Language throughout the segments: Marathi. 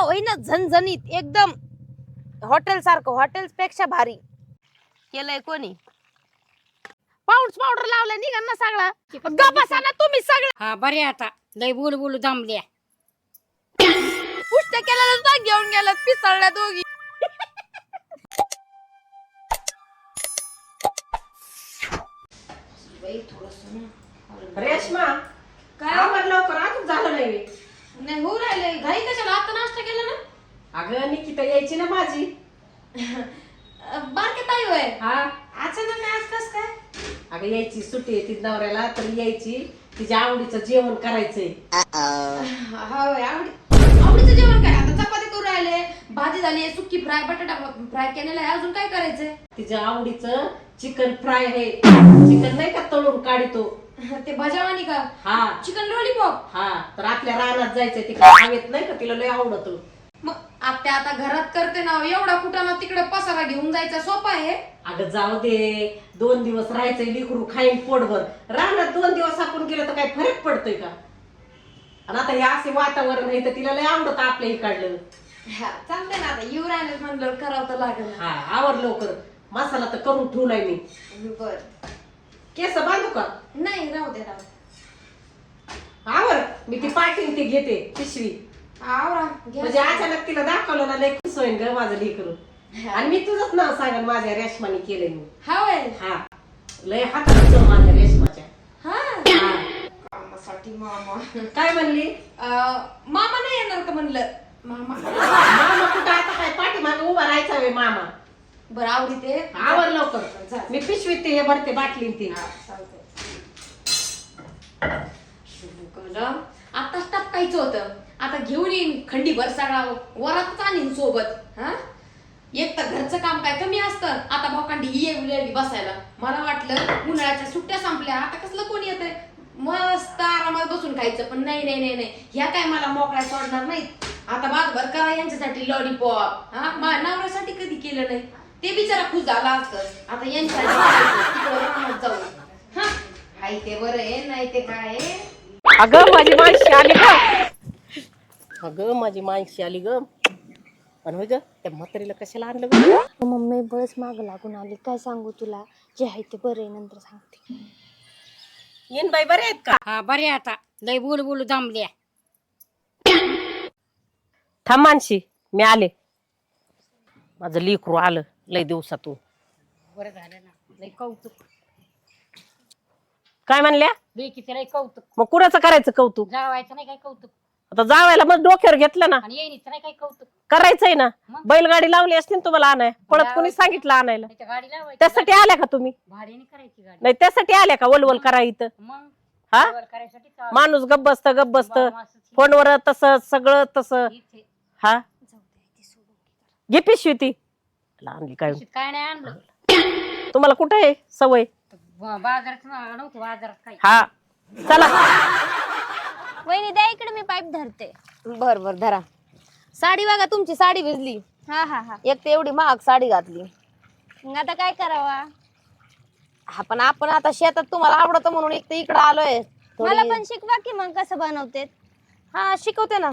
असं होईना झणझणीत एकदम हॉटेल सारखं हॉटेल पेक्षा भारी केलंय कोणी पाऊस पावडर लावलाय निघा ना सगळा ग बसा ना तुम्ही सगळं हा बरे आता लय बोल बोलू दमल्या पुष्ट केलेलं तर घेऊन गेलं पिसळल्या दोघी रेश्मा काय आवर लवकर झालं नाही. नाही होऊ राहिले. घाई कशाला? आता नाश्ता केला ना? अगं निकिता यायची ना माझी. बारके ताई होय. हा? अचानक आज कस काय? अगं यायची सुट्टी आहे ती नवऱ्याला तर यायची. तिच्या आवडीचं जेवण करायचंय. हा होय आवडी आवडीचं जेवण काय? आता चपाती करू राहिले. भाजी झाली सुकी फ्राय बटाटा फ्राय केलेला आहे. अजून काय करायचंय? तिच्या आवडीचं चिकन फ्राय आहे. चिकन नाही का तळून काढतो? ते भजावानी का? हा. चिकन लॉलीपॉप हा. तर आपल्या रानात जायचंय तिकडे. हवेत नाही का तिला लय आवडत. मग आत्या आता घरात करते ना एवढा कुठाना तिकडे पसारा घेऊन जायचा सोपा आहे. अगं जाऊ दे. दोन दिवस राहायचंय लिकरू खाईन पोटभर. रानात दोन दिवस आपण गेलं तर काय फरक पडतोय का? आणि आता हे असे वातावरण आहे तर तिला लय आवडत आपल्या इकडलं. हा, चालतंय ना आता. येऊ राहिले म्हणलं करावं तर लागेल हा आवर लवकर. मसाला तर करून ठेवलाय मी. बर. केस बांधू का नाही राहू दे राहू दे. आवर मी ती पाठीन ती घेते पिशवी. आवरा घ्या. म्हणजे अचानक तिला दाखवलं ना लय खुश होईन ग माझं लेकरू. आणि मी तुझंच नाव सांगेन माझ्या रेशमाने केलंय मी. हा होय? हा. लय चव माझ्या रेशमाच्या. हा. हा. कामासाठी मामा. काय म्हणली? अं, मामा नाही येणार का म्हणलं? मामा. मामा कुठं आता काय पाठीमागे उभा राहायचा वे मामा. बरं आवडी ते. आवर लवकर. मी पिशवीत ते हे भरते बाटली ती. आताच टपकायचं होतं. आता घेऊन येईन खंडीभर सगळा वरातच आणीन सोबत हा? एक तर घरचं काम काय कमी असतं. आता भोकांडी ही येऊ बसायला. मला वाटलं उन्हाळ्याच्या सुट्ट्या संपल्या. आता कसलं कोणी येतंय? मस्त आरामात बसून खायचं. पण नाही नाही नाही नाही. ह्या काय मला मोकळ्या सोडणार नाहीत? आता भातभर करा यांच्यासाठी लॉलीपॉप हा? नवऱ्यासाठी कधी केलं नाही? ते बिचारा खुश झाला असतं. आता यांच्यासाठी रानात जाऊ. हा? ते बरं आहे नाही ते काय अगं माझी माणशी आली ग. अगं माझी माणशी आली ग. पण होय ग त्या म्हातारीला कशाला आणलं ग? मम्मी बस माग लागून आली. काय सांगू तुला? जे आहे ते बरं नंतर सांगते. येन बाई बरे आहेत का? हा बरे आता. लय बोल बोलू दमल्या थांब मानशी मी आले. माझं लेकरू आलं लय दिवसातून. बरं झालं ना. लय कौतुक. काय म्हणल्या? लेकीचं लय कौतुक. मग कुणाचं करायचं कौतुक? जावायचं नाही काय कौतुक. आता जावायला मग डोक्यावर घेतलं ना. आणि येणीचं नाही काय कौतुक. करायचंय ना. मग? बैलगाडी लावली असती ना तुम्हाला आणाय. पळत कोणी. सांगितलं आणायला. त्याच्या गाडी लावायची. त्यासाठी आल्या का तुम्ही? भाड्याने करायची गाडी. नाही त्यासाठी आल्या का वलवल करा इथं? मग? हा? वर करायसाठी चालू. माणूस गप बसत गप बसत बाबा असंच आहे. फोनवर तसं सगळं तसं. इथे. हा? जाऊ दे ती सोडून घे पिशवी ती. आणली काय? काय नाही आणलं. तुम्हाला कुठं आहे सवय? बाजारात न- नव्हतं बाजारात काय हा चला. वहिनी द्या इकडे मी पाईप धरते. बर बर धरा. साडी बघा तुमची साडी भिजली. हा हा हा. एक तर एवढी महाग साडी घातली. मग आता काय करावा? हा पण आपण आता शेतात तुम्हाला आवडत म्हणून एक तर इकडं आलोय. थोडी- मला पण शिकवा की मग कसं बनवते हा शिकवते ना.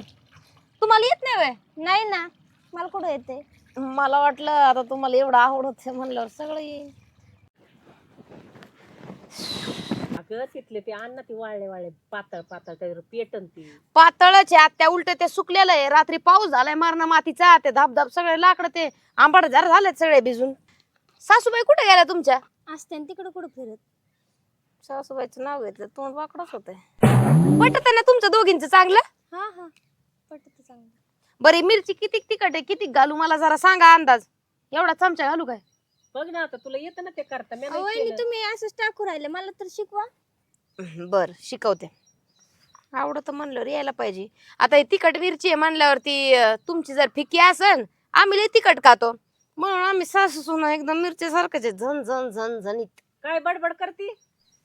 तुम्हाला येत नाही वय? नाही ना. मला कुठं येते? मला वाटलं आता तुम्हाला एवढं आवडत म्हणल्यावर सगळं येईल. अगं तिथले ते अन्न ती वाळले वाळले पातळ पातळ पेटन ती. पातळच आहे त्या उलट ते सुकलेलं आहे. रात्री पाऊस झालाय मारणा मातीचा ते धापधाप सगळे लाकडं ते आंबट जर झालेत सगळे भिजून. सासूबाई कुठे गेल्या तुमच्या? असते तिकडं कुठं फिरत? सासूबाईचं नाव घेतलं तोंड वाकडच होत पटत ना तुमचं दोघींचं चांगलं? हा हा पटत चांगलं. बरी मिरची किती तिखट आहे किती घालू? मला जरा सांगा अंदाज. एवढा चमचा घालू काय? बघ ना आता तुला येतं ना ते करता. मी अहो, वहिनी तुम्ही असंच टाकू राहिले मला तर शिकवा. बर शिकवते. आवडत म्हणल्यावर यायला पाहिजे. आता ही तिखट मिरची आहे म्हणल्यावरती अं, तुमची जर फिकी असन आम्ही लय तिखट खातो. म्हणून आम्ही सासू सुना एकदम मिरची सारखंच आहे झन झन झन झणीत काय बडबड करती?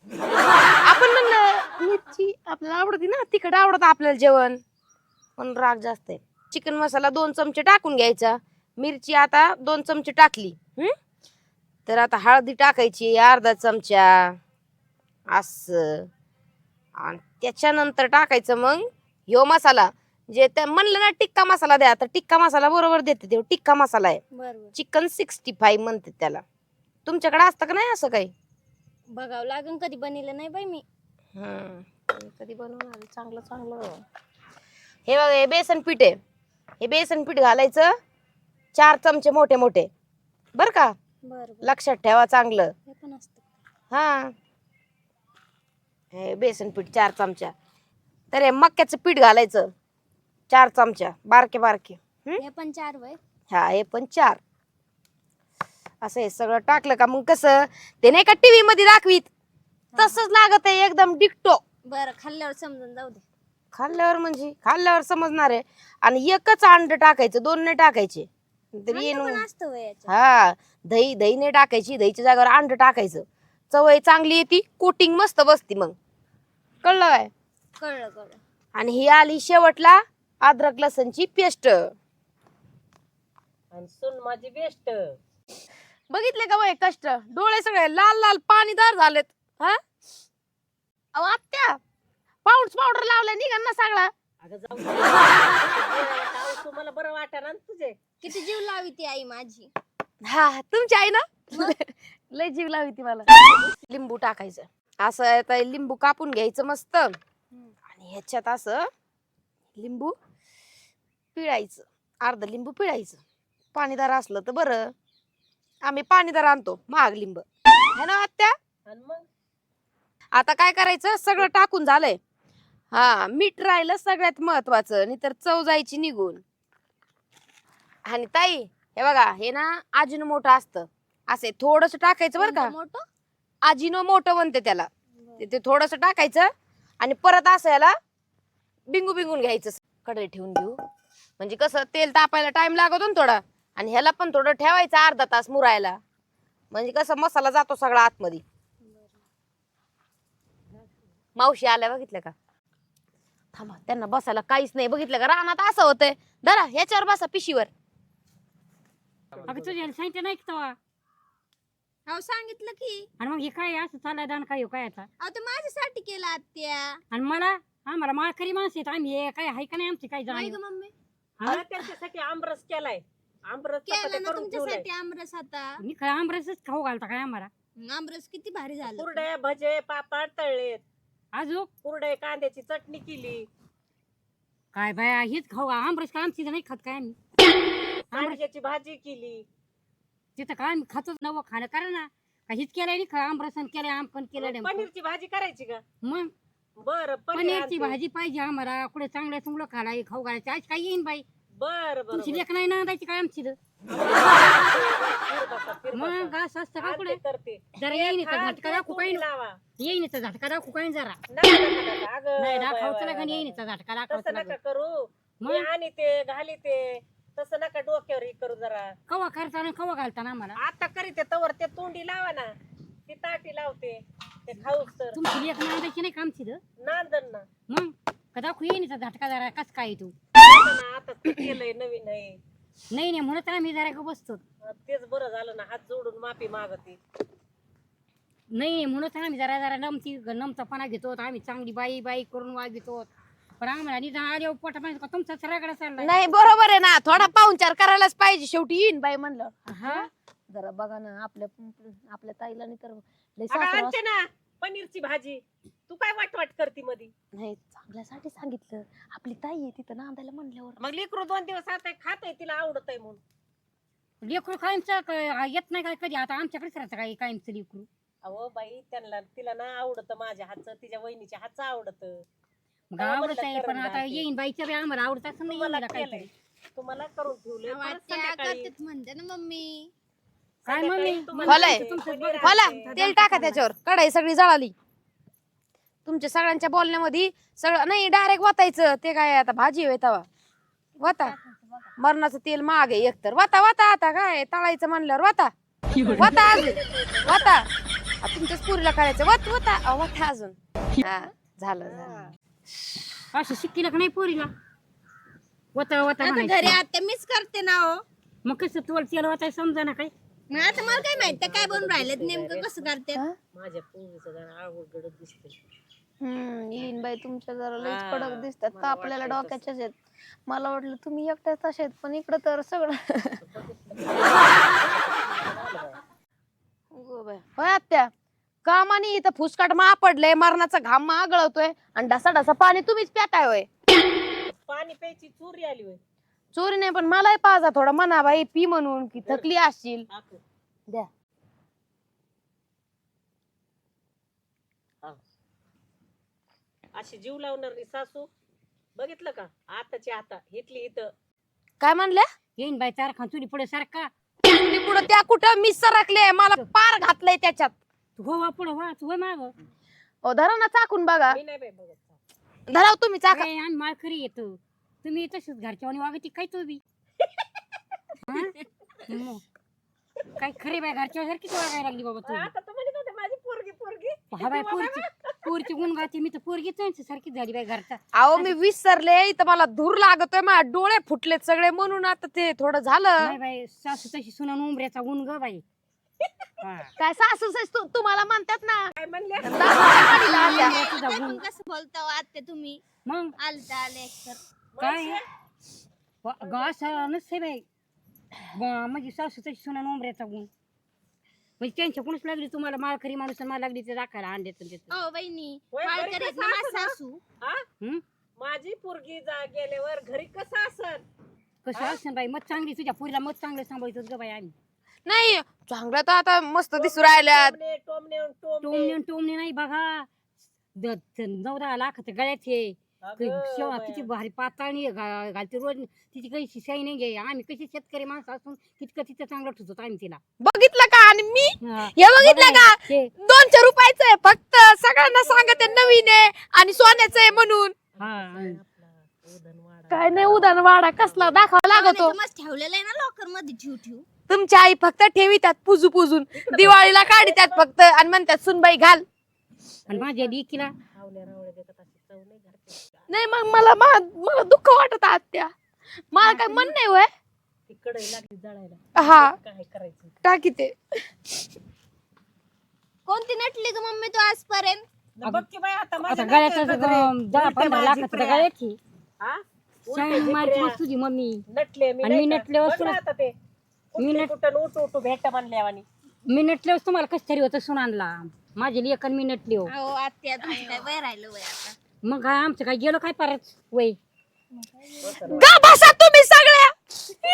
आपण म्हणलं मिरची आपल्याला आवडती ना तिखट आवडत आपल्याला जेवण. पण राग जास्त आहे. चिकन मसाला दोन चमचे टाकून घ्यायचा. मिरची आता दोन चमचे टाकली. हम्म? तर आता हळदी टाकायची अर्धा चमचा असं. आणि त्याच्यानंतर टाकायचं मग ह्यो मसाला. जे त्या म्हणलं ना टिक्का मसाला द्या. तर टिक्का मसाला बरोबर देते ते टिक्का मसाला आहे. बरोबर. चिकन सिक्स्टी फाईव्ह म्हणते त्याला. तुमच्याकडे असतं का नाही असं काही? बघावं लागेल कधी बनिलं नाही बाई मी. कधी बनवणार? चांगलं चांगलं. हे बघा हे बेसन पीठ आहे. हे बेसन पीठ घालायचं. चार चमचे मोठे मोठे. बर का? लक्षात ठेवा चांगलं. हे हा. बेसन पीठ चार चमच्या तर हे मक्याचं पीठ घालायचं. चार चमच्या बारके बारके? हे? पण चार वय. हा हे पण चार. असं हे सगळं टाकलं का मग कसं? ते नाही का टीव्ही मध्ये दाखवीत? तसंच लागत आहे एकदम डिक्टो. बरं खाल्ल्यावर समजून जाऊ दे. खाल्ल्यावर म्हणजे? खाल्ल्यावर समजणार आहे. आणि एकच अंड टाकायचं दोन नाही टाकायचे. असतं वय हा दही दही नाही टाकायची दहीच्या जागेवर अंड टाकायचं. चवय चांगली येते कोटिंग मस्त बसती मग. कळलं काय? कळलं कळलं. आणि ही आली शेवटला अद्रक लसणची पेस्ट. आणि सून माझी बेस्ट बघितले का बाई कष्ट? डोळे सगळे लाल लाल पाणीदार झालेत. हा? अहो आत्या पाऊंड पावडर लावलाय निघा ना सगळा अगं जाऊ दे. तुम्हाला बरं वाटेना ना तुझे. किती जीव लावी ती आई माझी. हा तुमची आई ना? लय जीव लावी ती मला. लिंबू टाकायचं. असं लिंबू कापून घ्यायचं मस्त. आणि ह्याच्यात असं लिंबू पिळायचं. अर्ध लिंबू पिळायचं. पाणीदार असलं तर बरं. आम्ही पाणीदार आणतो. महाग लिंब. है ना आत्या? आता काय करायचं? सगळं टाकून झालंय. हा मीठ राहिलं सगळ्यात महत्वाचं. नाही तर चव जायची निघून. आणि ताई हे बघा हे ना आजीनो मोठं असतं. असे थोडस टाकायचं बरं का. मोठं? आजीनो मोठं म्हणते त्याला. ते- ते थोडस टाकायचं आणि परत असं याला बिंगू बिंगून घ्यायचं. कडे ठेवून घेऊ. म्हणजे कसं तेल तापायला टाइम लागतो ना थोडा. आणि ह्याला पण थोडं ठेवायचं अर्धा तास मुरायला. म्हणजे कसं मसाला जातो सगळा आतमध्ये. मावशी आल्या बघितलं का? थांबा त्यांना बसायला काहीच नाही. बघितलं का? रानात असं होतंय. धरा ह्याच्यावर बसा पिशीवर. अगं तुझ्या सांगितलं नाही का तेव्हा? हो सांगितलं की. आणि मग हे काय असं चाललाय दान काय हो? काय आता? अहो ते माझ्यासाठी केलं आत्या. आणि मला? आम्हाला माळकरी माणसं आहेत. आम्ही हे काय आहे का नाही आमची काय नाही ग मम्मी. हा? त्यांच्यासाठी आमरस केलाय. आमरस केलं चपात्या ना करून ठेवलाय. तुमच्यासाठी आमरस आता. मी काय आमरसच खाऊ घालता काय आम्हाला? आमरस किती भारी झालं कुरडे भजे पापड तळलेत. अजून कुरडे कांद्याची चटणी केली. काय बाया हेच खाऊ आमरस काय आमची नाही खात काय आम्ही? सांडग्याची भाजी केली. तिथं काय आम्ही खातोच नवं खाणं. करा ना. काहीच केलंय नाही खा आमरसन केलंय आमकन केलं. पनीरची भाजी करायची का? मग? बर पनीरची भाजी पाहिजे आम्हाला. कुठे चांगलं चांगलं खायला खाऊ घालायचं. आज काय येईन बाई? बर बर तुमची लेख नाही नांदायची काय आमची तर. मग असं असतं का कुठे? करते. जरा येईन झटका दाखवू लावा? येईन इथं झटका दाखवू काय जरा? नका, नका, नका. अगं, नाही बाय, दाखवचं बाय, लागन बाय, येईन. इथं झटका तसं दाखवचं नका लागन. करू. मग? मी आणि ते घाली ते तसं नका डोक्यावर हे करू जरा. कवा करताना कवा घालताना आम्हाला? आता करीते तवर ते तोंडी लावा ना. ती ताटी लावते. ते खाऊस तर. तुमची लेख नांदायची नाही का आमची तर? नांदन ना. मग? का दाखवू येईन इथं झटका जरा? कस काय तू? आता ना, आता ते केलंय नवीन आहे. नाही नाही म्हणत आम्ही जरा का बसतो. तेच बरं झालं ना हात जोडून माफी मागते. नाही नाही म्हणत आम्ही जरा जरा नमती नमतापणा घेतो. आम्ही चांगली बाई बाई करून वागितो. पण आम्हाला निदान आल्यावर पोटा पाणी का तुमचा सगळ्याकडे चाललाय नाही बरोबर आहे ना. थोडा पाहुणचार करायलाच पाहिजे. शेवटी येईन बाई म्हणलं. हा? जरा बघा ना आपल्या आपल्या ताईला नाही तर लय अगं सासरवास- आणते ना पनीरची भाजी. तू काय वाट वाट करती मधी? नाही चांगल्यासाठी सांगितलं. आपली ताई आहे तिथं नांदायला म्हणल्यावर. मग लेकरू दोन दिवस आता खात आहे तिला आवडत आहे म्हणून. लेकरू कायमचं क- येत नाही काय कधी. आता आमच्याकडेच राहतं काय कायमचं लेकरू? अहो बाई त्यांना तिला ना आवडत माझ्या हातचं तिच्या वहिनीच्या हातचं आवडत. मग तेव्हा आवडत म्हणलं आहे पण करून आता घालते. येईन बाईच्या बी आम्हाला आवडत असं नाही तुम्हाला येईन काहीतरी केलंय. तुम्हाला करून ठेवलंय. परत आत्या संध्याकाळी करतात म्हणते ना मम्मी. काय संध्याकाळी मम्मी? तुम्हाला खोलाय. ते तुमचं पनीर बघा. होला आणते. तेल टाका त्याच्यावर. कढाई सगळी जळाली. तुमच्या सगळ्यांच्या बोलण्यामध्ये सगळं नाही डायरेक्ट वातायचं. ते काय आता भाजी होय तवा. वाता. मरणाचं तेल माग आहे एकतर वाता वाता आता काय? तळायचं म्हणल्यावर वाता. वाता अजून. वाता. आ, तुमच्याच पुरीला करायचं. वात वाता. अ, वाता अजून. हा झालं झालं. असं शिकतील का नाही पोरीला. वता वता आता घरी. आत्या मीच करते ना हो. मग कसं तुला तेल वताय समजा ना काय? मग आता मला काय माहीत त्या काय बनून राहिलेत नेमकं कसं करते माझ्या पोरीचं जरा आवड गडद दिसते हम्म येईन बाई तुमच्या जरा लईच हा, कडक दिसतात. तर आपल्याला डोक्याच्याच आहेत. मला वाटलं तुम्ही एकट्याच तसे आहेत पण इकडं तर सगळं. अगो बाई. होय आत्या? कामाने इथं फुसकाट मा पडलंय मरणाचा घाम मा गळतोय आणि ढसा ढसा पाणी तुम्हीच प्याताय होय. पाणी प्यायची चोरी आली होय. चोरी नाही पण मलाही पाजा थोडा म्हणा बाई पी म्हणून की थकली असशील. द्या. अशी जीव लावणारी सासू. बघितलं का? आताची आता इथली इथं. काय म्हणल्या? येईन बाई चार खान तुझी पुढे सारखा. पुढं त्या कुठं? मी सरकले मला पार घातलंय त्याच्यात. तू हो वा पुढं वा तू होय माग. ओ धरा ना चाकून बघा. मी नाही बाई बघत धराव तुम्ही चाका. आणि माल खरी येतो. तुम्ही तसंच घरच्या आणि वागती काय तू बी हा? मग. काय खरे बाय घरच्या सारखीच वागायला लागली बाबा तू आता तर म्हणत होते माझी पोरगी पोरगी. हा बाय पोरची पोरची गुण गाते मी तर पोरगी त्यांची सारखीच झाली बाय घरचा. अहो मी विसरले इथं मला धूर लागतोय माझ्या डोळे फुटलेत सगळे म्हणून आता ते थोडं झालं. नाही बाई सासू तशी सुना उमऱ्याचा गुण ग बाई. काय सासू सास तू तुम्हाला म्हणतात ना. काय कसं बोलता आत्या तुम्ही? मग? आलता आले तर काय वा- ग असं नसते बाई. ब- म्हणजे सासू तशी सुना उमऱ्याचा गुण. म्हणजे त्यांच्या कोणच लागली तुम्हाला? माळकरी माणूस आणि मला लागली ते दाखायला अंड्याचं देत हो बहिणी. होय, कसं असं? सासू. हा? माझी पोरगी जा गेल्यावर घरी कसं असत कसं असं बाई? मत चांगली तुझ्या पुरीला मत चांगलं सांभाळतो ग बाई आम्ही. नाही चांगलं तर आता मस्त दिसू राहिल्यात. टोमणे टोमणे टोमणे. टोमणे टोमणे नाही बघा. द- द- नऊ दहा लाखाचं गळ्याचे अगं शेवा बाया. किती भारी पाताळणी घा- घालते रोज. तिची काही शिसाई नाही घे. आम्ही कशी शेतकरी माणसं असून तितकं तिथं चांगलं ठेवतो आम्ही तिला. बघितलं का? आणि मी? हा. हे बघितलं का? ते- दोनशे रुपयाचं आहे फक्त. सगळ्यांना सांगते नवीन आहे आणि सोन्याचं आहे म्हणून. हा. आपला. काय नाही उदाहरण वाडा कसला दाखवा लागतो. मस्त ठेवलेलं आहे ना लॉकरमध्ये ठेव ठेव. तुमची आई फक्त ठेवितात पुजू पुजून. दिवाळीला काढतात फक्त आणि म्हणतात सुनबाई घाल. आणि माझ्या लेकीला नाही मग मला मा- मला दुःख वाटत आत्या. मला काय मन नाही वय ती कढई लागली जळायला हा. काय करायचं टाकी ते. कोणती नटली ग मम्मी तू आजपर्यंत? न बघ की बाई आता आता माझ्या गळ्याचं दहा पंधरा लाखाचं हा? तुझी मम्मी. नटले मी आणि नाही मी का? नटल्यावर बघ ना सुद्धा- आता ते. मी कुठे नट- कुठं उठू उठू भेट म्हणल्यावानी. मी नटल्यावर तुम्हाला कस तरी होतं सुनानला माझे लेखन मी नटले हो. हो आत्या तुमचं काय वय राहिलं वय आता? मग काय आमचं काय गेलो काय परत? वय. गा बसा तुम्ही सगळ्या.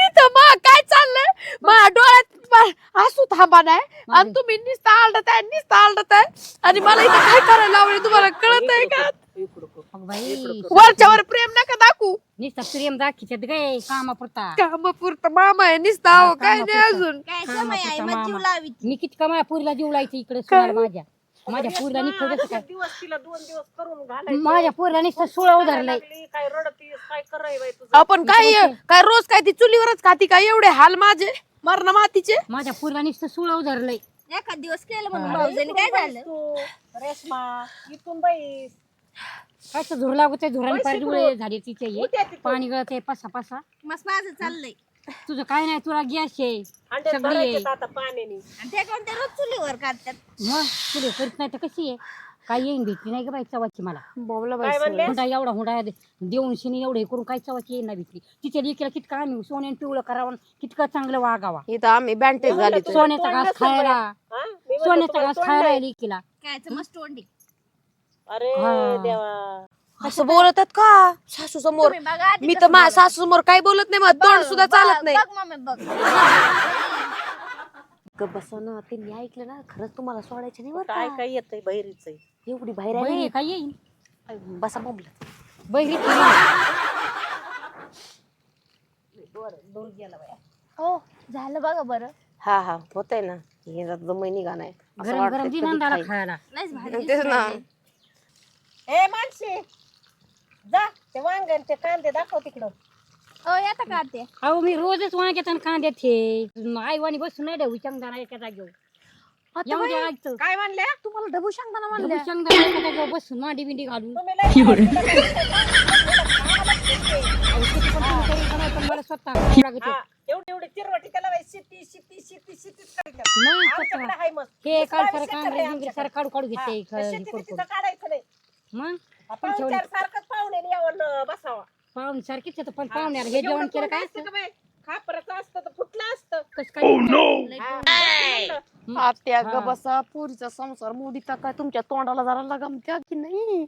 इथं मग काय चाललंय? माझ्या डोळ्यात प- हसू थांबा नाही. आणि तुम्ही नुसतं आलडत आहे नुसतं आलडत आहे आणि मला इथं काय करायला लावले तुम्हाला? कळत आहे का? वरच्यावर प्रेम नका दाखवू. नुसता प्रेम दाखीच्यात गे कामापुरता. कामापुरतं मामा आहे नुसतं काय नाही अजून. काय कामापुरता समय आहे मग जीव मामा. लावी मी किती कमाया पुरीला जीव लायचं इकडे माझ्या. माझ्या पुरीला निघतो कसं काय दिवस तिला दोन दिवस करून घालायचं. माझ्या पुरीला नुसतं सुळा उधरलंय काय रडतीस काय कराय बाई तुझं? आपण काय काय रोज काय ती चुलीवरच खाती काय एवढे हाल माझे मरण मातीचे. माझ्या पुरीला नुसतं सुळा उधरलंय एखाद दिवस केलं म्हणून भाऊजाने काय झालं? रेशमा इथून बैस काय तर झुर लागत आहे झुराने डोळे झाले तिचे हे. पाणी गळत आहे पसा पसा. मस्त माझं चाललंय. तुझं काय नाही तुला गॅस आहे अंड्यात सगळी भरायचे आहे. आता पाण्याने. आणि ते कोणते रोज चुलीवर काढतात मग तुला करीत नाही तर कशी आहे काय येईन भेटली नाही का बाई चवाची मला. बोबला काय म्हणले? हुंडा एवढा हुंडा देऊन शिनी एवढे करून काय चवाची येईन ना भेटली तिच्या लेकीला कितकं आम्ही सोन्याने पिवळं करावं कितकं चांगलं वागावा. इथं आम्ही बँटेज झाली. सोन्याचा घास खायला. हा? मी म्हणलं सोन्याचा तुम्हाला घास तोंड खायला. लेकीला काय मस्त तोंडी. अरे हा. देवा. असं बोलतात का? सासू समोर तुम्ही बघा आधी मी कसं तर माझ्या बोलत. सासू समोर काही बोलत नाही मग तोंड सुद्धा चालत नाही. बघ मम्मी बघ. बसा ना. त्यांनी ऐकलं ना खरंच तुम्हाला सोडायचं नाही बरं काय का? काय येतंय बहिरीच? एवढी बाहेर आहे काय येईन. बसा बोंबलत. बहिरी हो झालं बघा बरं. हा हा होतंय ना. हे नाही असं गरम वाटतंय गरम कधी दिनांदाला. खायला. तेच ना. ए मानसी. जा ते वांगण ते कांदे दाखव तिकडं. हो येता का ते? अहो मी रोजच वांग्यात आणि कांद्यात हे आईवानी बसून नाही देऊ शेंगदाणा एका जागेवर. आता येऊ बाई, द्या आजचं. काय म्हणल्या? तुम्हाला डबू सांगताना ढबू म्हणलं शेंगदाणा एका जागेवर बसून मांडी बिंडी घालून. तुम्ही लय अहो, किती पण तुम्ही करून खाणार, पण मला स्वतः लागत हा. एवढी एवढी चिरवटी त्याला बाई शेती शेती शेती शेतीच करायचं मग आमच्याकडे स्वतः. हाय मस्त. हे काढ सारं सारं घेते तिथं काढायचं नाही. मग? आपण ठेवलं. सारखंच पाहुणे यावर बसावा. पाहुणे सारखीच येतं पण पाहुण्याला हे जेवण केलं काय असतं खापराचं असतं तर फुटलं असतं. कसं काय हा. आत्या हा. ग बसा पुरीचा संसार मोडीचा काय तुमच्या तोंडाला जरा लगामत्या की नाही?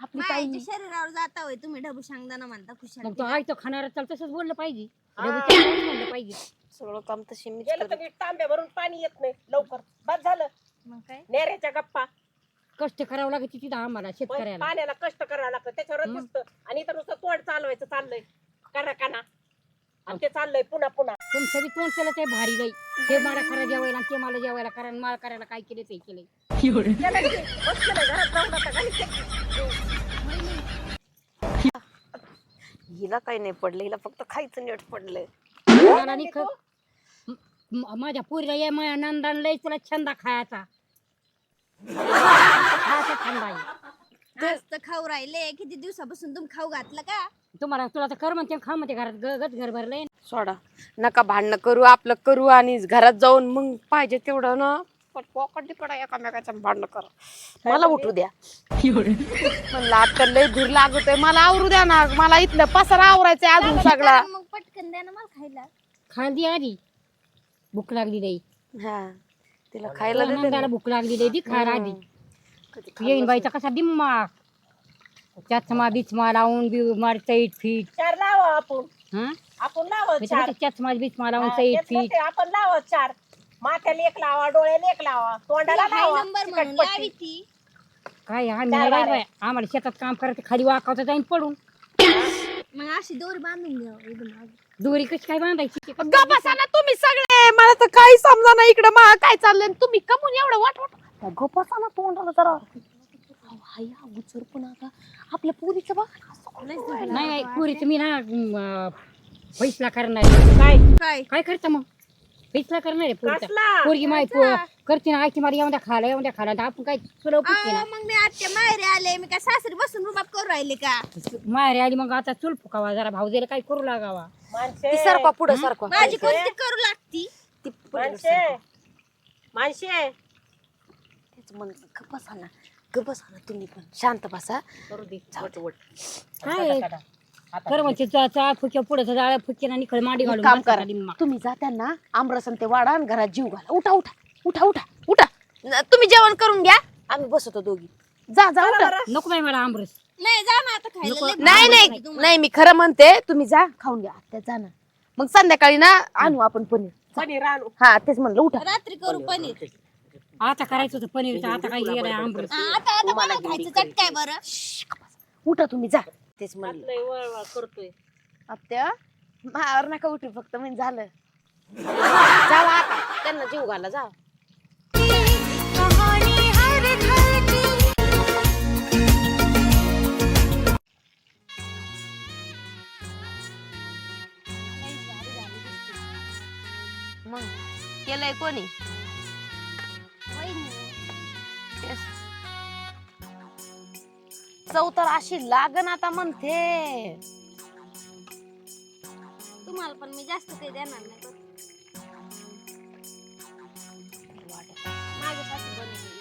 आपली मायाच्या ताई शरीरावर जाता होय तुम्ही ढबू सांगताना म्हणता खुशाल मग तो आई तो खाणार चाल तसंच बोललं पाहिजे. बोलून म्हणलं पाहिजे. सगळं काम तशी मीच गेलं तर करते. नीट तांब्या भरून पाणी येत नाही लवकर. बस झालं. मग काय? नेऱ्याच्या गप्पा. कष्ट करावं लागत तिथं आम्हाला शेतकऱ्याला. पाण्याला कष्ट करावं लागतं त्याच्यावरच मग. दिसतं आणि इथं नुसतं तोंड चालवायचं चाललंय. कना कना आणि ते चाललंय पुन्हा पुन्हा. तुमचं बी तोंड केलं ते भारी गाई ते मला करा जेवायला आणि ते मला जेवायला करा आणि मला करायला काय केलं ते केलंय. बस घरात घालीत. हिला काही नाही पडलं हिला फक्त खायचं नीट पडलंय मला नाही ख- म- माझ्या पुरीला ये माझ्या नंदान लय तुला छंदा खायचा. खाऊ राहिले. किती दिवसापासून तुम्ही खाऊ घातलं का? तुम्हाला तुला तर कर म्हणते खा म्हणते घरात. ग- गच घर भरलंय. सोडा. नका भांडणं करू आपलं करू आणि घरात जाऊन मग पाहिजे तेवढं ना. पॉकटी पडा एकामेकाच्या भांडणं करा. मला उठू द्या. म्हणलं आता लय धूर लागतोय. मला आवरू द्या ना. मला इथलं पसारा आवरायचंय अजून सगळा. मग पटकन द्या ना मला खायला. खाली आधी. भूक लागली नाही हा. तिला खायला देते. भूक लागली नाही ती खायला आधी. येईन बाईचा कसा दिम्मा चष्मा बिचमा लावून बी मार चैट फीट. चार लावा आपण. हा? आपण लावा चार. चष्मा बिचमा लावून हा, चैट तेच फीट म्हणते, आपण लावा चार. माथ्याला एक लावा डोळ्याला एक लावा. तोंडाला लावा. नंबर म्हणून चिकटपट्टी. लावी ती. काय आम्ही? चार नाही. बाई. आम्हाला शेतात काम करायचं खाली वाकावतं जाईन पडून. मग अशी दोरी बांधून घ्या. दोरी कशी काय बांधायची? गा बसा ना तुम्ही सगळे. मला तर काही समजा ना इकडे. मा काय चाललंय आणि तुम्ही कमून एवढं वाट वाट ग बसा ना तोंडाला जरा. हाय अगोदर पण आता. आपल्या पोरीचं बघा असं. नाही नाही पुरीचं मी ना अं, फैसला करणार आहे. काय? काय? काय करता मग? फैसला करणार आहे पुरीचा. कसला? पोरगी माय करते ना आईची मारी येऊन द्या खायला येऊन द्या खायला. तर आपण काय पुसते अहो, मग मी आजच्या माहेरी आले मी काय सासरी बसून रुबाब करू राहिले का? माहेर आली मग आता चुल फुकावा जरा भाऊजीला काय करू लागावा? माणसे. ती सरका पुढे सरका माझी कोणती करू लागती? ती पुढं माणसे. माणसे. तेच म्हणलं ग बसा ना ग बसा ना तुम्ही पण. शांत बसा. करू दे जाऊ दे. काय कर म्हणजे चा फुक्या पुढे जाळ्या फुक्या आणि खळ मांडी घालून काम करा. तुम्ही जात्या ना आमरसन ते वाडा आणि घरात जीव घाला. उठा उठा उठा उठा उठा. न- तुम्ही जेवण करून घ्या. आम्ही बसतो दोघी. जा जा उठा. नको बाई मला आमरस. नाही जा ना आता खायला. लय नाही नाही. नाही मी खरं म्हणते तुम्ही जा खाऊन घ्या. आत्या जा ना. मग संध्याकाळी ना आणू आपण पनीर. पनीर आणू. हा तेच म्हणलं उठा. रात्री करू पनीर आता करायचं होतं पनीरचं आता काय गेलाय आमरस हा, आता आता मला खायचं चटकाय बरं. श्श्श, गप्प बसा. उठा तुम्ही जा. तेच म्हणलं. लय वळवळ करतोय. आत्या मार नका उठू फक्त म्हणजे झालं. जावा आता. त्यांना जीव घाला जा. मग केलंय कोणी? चव तर अशी लागन आता म्हणते. तुम्हाला पण मी जास्त काही देणार नाही बरं. माझ्या सासू बनवलेली.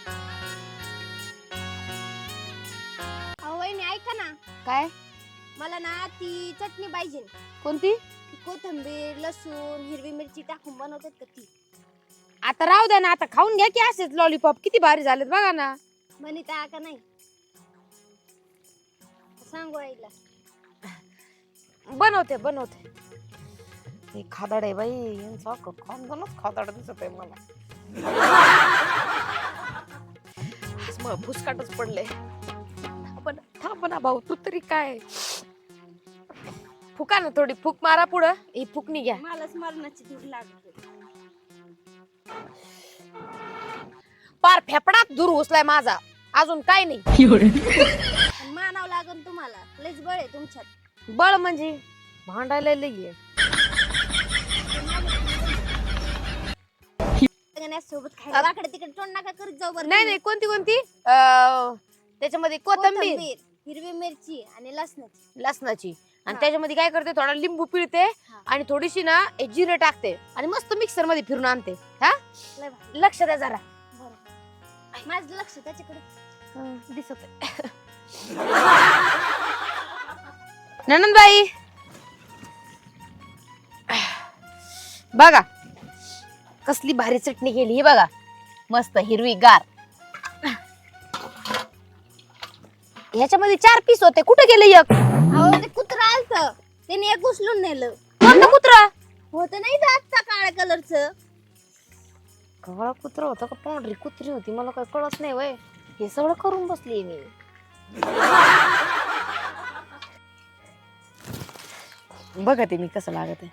अहो वहिनी ऐका ना. काय? मला ना ती चटणी पाहिजे. कोणती? ती कोथिंबीर लसूण हिरवी मिरची टाकून बनवतात का ती. आता राहू द्या ना आता खाऊन घ्या की असेच लॉलीपॉप किती भारी झालेत बघा ना. बनिता का नाही. सांगू आईला बनवते बनवते. हे खादाड आहे बाई यांचा खानदानच खादाड दिसत आहे मला. आज मला भुसकाटच पडले थांब ना, थांब ना भाऊ तू तरी काय? फुका ना थोडी फुक मारा पुढं. ही फुकणी घ्या मला स्मरणाची धूर लागते पार फेपडात दूर घुसलाय माझा. अजून काय नाही. पण तुम्हाला लयच बळ आहे तुमच्यात. बळ म्हणजे? भांडायला लई आहे. सोबत खायला वाकडे तिकडे तोंड नका करत जाऊ बरं नाही नाही कोणती कोणती? अं, त्याच्यामध्ये कोथंबीर कोथिंबीर. हिरवी मिरची आणि लसणाची. लसणाची. आणि हा. त्याच्यामध्ये काय करते थोडा लिंबू पिळते आणि थोडीशी ना हे जिरे टाकते आणि मस्त मिक्सरमध्ये फिरून आणते. हा? लय भारी. लक्ष द्या जरा. बरं. माझं लक्ष त्याच्याकडे. दिसत ननंदबाई. बघा कसली भारी चटणी केली ही बघा. मस्त हिरवी गार. ह्याच्यामध्ये चार पीस होते. कुठे गेले एक? अहो ते कुत्रा आलत. त्याने एक उचलून नेलं. कोणतं कुत्रा? होत नाही आजचा काळ्या कलरचं? काळा कुत्रा होता का? पांढरी कुत्री होती. मला काय कळत नाही वय. हे सगळं करून बसली मी. बघा ते मी कसं लागत आहे.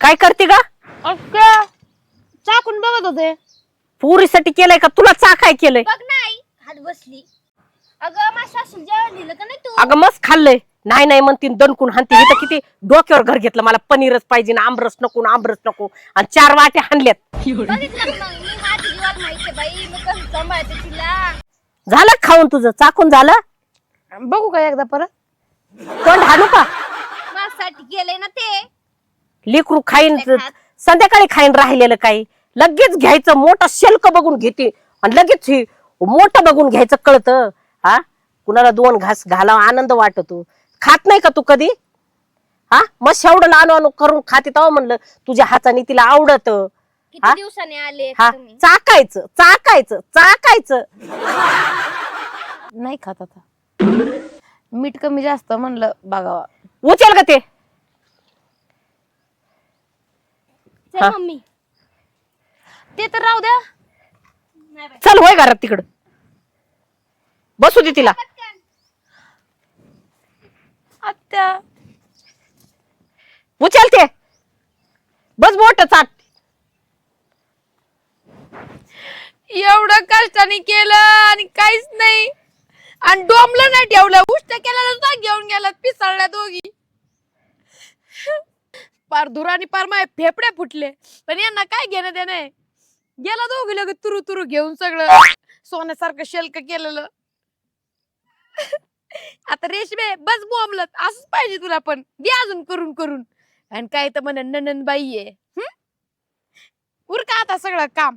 काय करते का चाकून बघत होते. पुरीसाठी केलंय का? तुला चा काय केलंय? बघ नाही हात बसली. अगं माझ्या सासू जेवण दिलं का नाही तू? अगं मस्त खाल्लंय. नाही नाही म्हणते दणकून हानते इथं किती डोक्यावर घर घेतलं. मला पनीरच पाहिजे ना आमरस नको ना आमरस नको. आणि चार वाट्या हाणल्यात. बघितलं का मग मी माझी जीवाला माहितीये बाई मी कसं सांभाळते तिला? झालं खाऊन तुझं? चाकून झालं? बघू का एकदा परत. तोंड हाणू का? माझ्यासाठी केलंय ना ते. लेकरू खाईन खात. संध्याकाळी खाईन राहिलेलं काही. लगेच घ्यायचं मोठं शेल्क बघून घेते. आणि लगेच हे मोठं बघून घ्यायचं कळतं. हा? कुणाला दोन घास घाला आनंद वाटतो. खात नाही का तू कधी? हा? मग शेवढं आणू आणू करून खाते तेव्हा म्हणलं तुझ्या हाताने तिला आवडत. किती हा? दिवसाने आले हा? तुम्ही? चाकायचं चाकायचं चाकायचं. नाही खात आता. मीठ कमी जास्त म्हणलं बघावा. उचल का ते. चल हा. मम्मी. ते तर राहू द्या. नाही बाई. चल होय घरात तिकडं. बसू दे तिला. पटकन. आत्या. उचल ते. बस मोठ चाट एवढं कष्टाने केलं आणि काहीच नाही. आणि डोंबलं नाही ठेवलं. उष्ट केलेलं सुद्धा घेऊन गेला पिसाळल्या दोघी. पार धुराने पार माय फेफड्या फुटले. पण यांना काय घेणं देणं आहे? गेला दोघी लगेच तुरु तुरु घेऊन सगळं. सोन्यासारखं शेल्क केलेलं. आता रेशमे बस बोंबलत. असंच पाहिजे तुला पण. दे अजून करून करून. आणि काय तर म्हण ननंदबाई आहे. उर उरका आता सगळं काम.